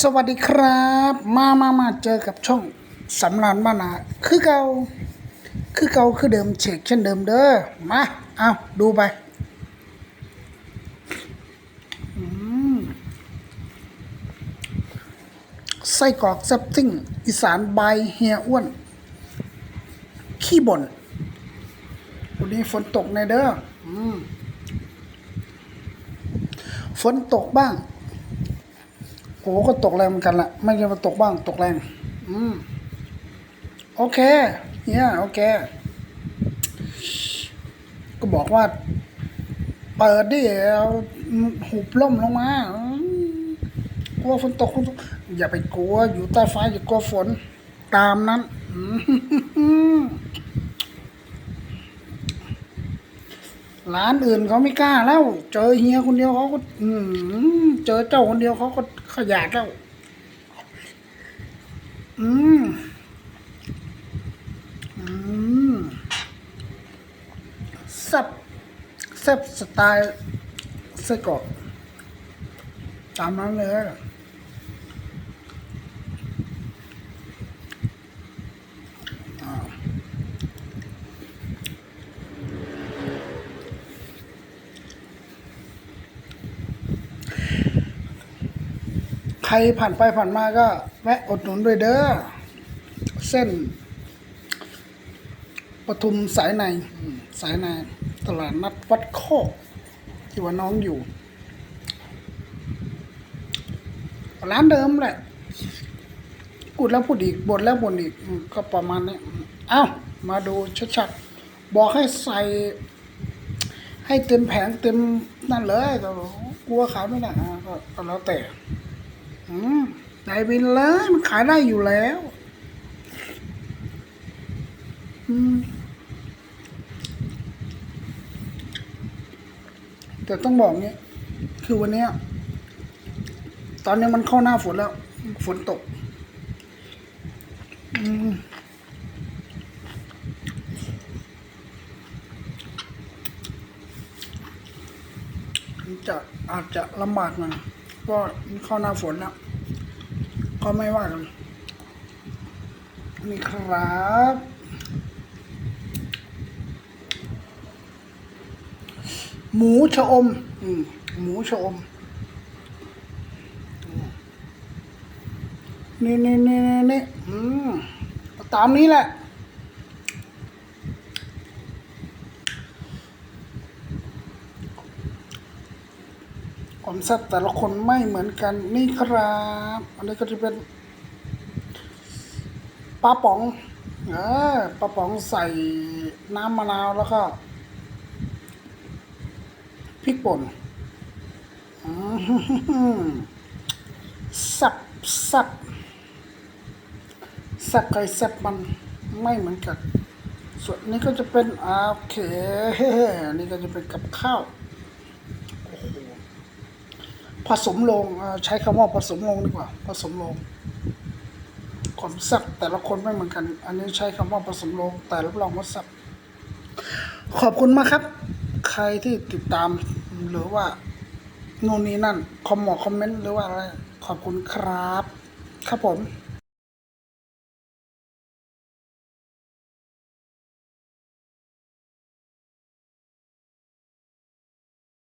สวัสดีครับ มามามาเจอกับช่องสำรานบ้านาคือเก่าคือเก่าคือเดิมเช็คเช่นเดิมเด้อมาเอาดูไปไส้กรอกแซ่บซิ่ง อีสานใบเฮียอ้วน ขี้บ่นวันนี้ฝนตกในเด้อฝนตกบ้าง โอ้ก็ตกแรงเหมือนกันแหละไม่ใช่ว่าตกบ้างตกแรง อืมโอเคเนี่ยโอเค ก็บอกว่า เปิดดิเอาหุบล่มลงมากลัวฝนตกฝนตกอย่าไปกลัว อยู่ใต้ฟ้าอย่ากลัวฝน ตามนั้น อืม ร้านอื่นเขาไม่กล้าแล้ว เจอเฮียคนเดียวเขาก็เจอเจ้าคนเดียวเขาก็ขยาดแล้ว อืม อืมแซ่บแซ่บสไตล์ไส้กรอกตามนั้นเลย รผ่านไปผ่านมาก็แวะอดหนุนด้วยเด้อ เส้นปทุมสายใน สายใน ตลาดนัดวัดโคกที่ว่าน้องอยู่ ร้านเดิมแหละกูดแล้วพูดอีกบ่นแล้วบ่นอีกก็ประมาณนี้ เอ้า มาดูชัดๆ บอกให้ใส่ ให้เต็มแผงเต็มนั่นเลยแต่กลัวขายไม่ได้อะก็ก็แล้วแต่ อืมไหนบินเลยมันขายได้อยู่แล้วแต่ต้องบอกงี้ยคือวันเนี้ย ตอนนี้มันเข้าหน้าฝนแล้ว ฝนตกอืมจะอาจจะลำบากหน่อยเพราะมันเข้าหน้าฝนแล้ว ก็ไม่ว่ากันนี่ครับหมูชะอม อืม หมูชะอม นี่นี่นี่นี่นี่อืม ตามนี้แหละ ความแซ่บแต่ละคนไม่เหมือนกันนี่ครับ อันนี้ก็จะเป็นปลาป๋องเออปลาป๋องใส่น้ำมะนาวแล้วก็พริกป่นสับสับสับไก่สับมันไม่เหมือนกัน ส่วนนี้ก็จะเป็นอาโอเคนนี้ก็จะเป็นกับข้าว ผสมลงใช้คำว่าผสมลงดีกว่า ผสมลงความแซ่บแต่ละคนไม่เหมือนกัน อันนี้ใช้คำว่าผสมลง แต่รับรองว่าแซ่บขอบคุณมากครับ ใครที่ติดตามหรือว่าโน่นนี่นั่น คอมมอคอมเมนต์หรือว่าอะไร ขอบคุณครับ ครับผม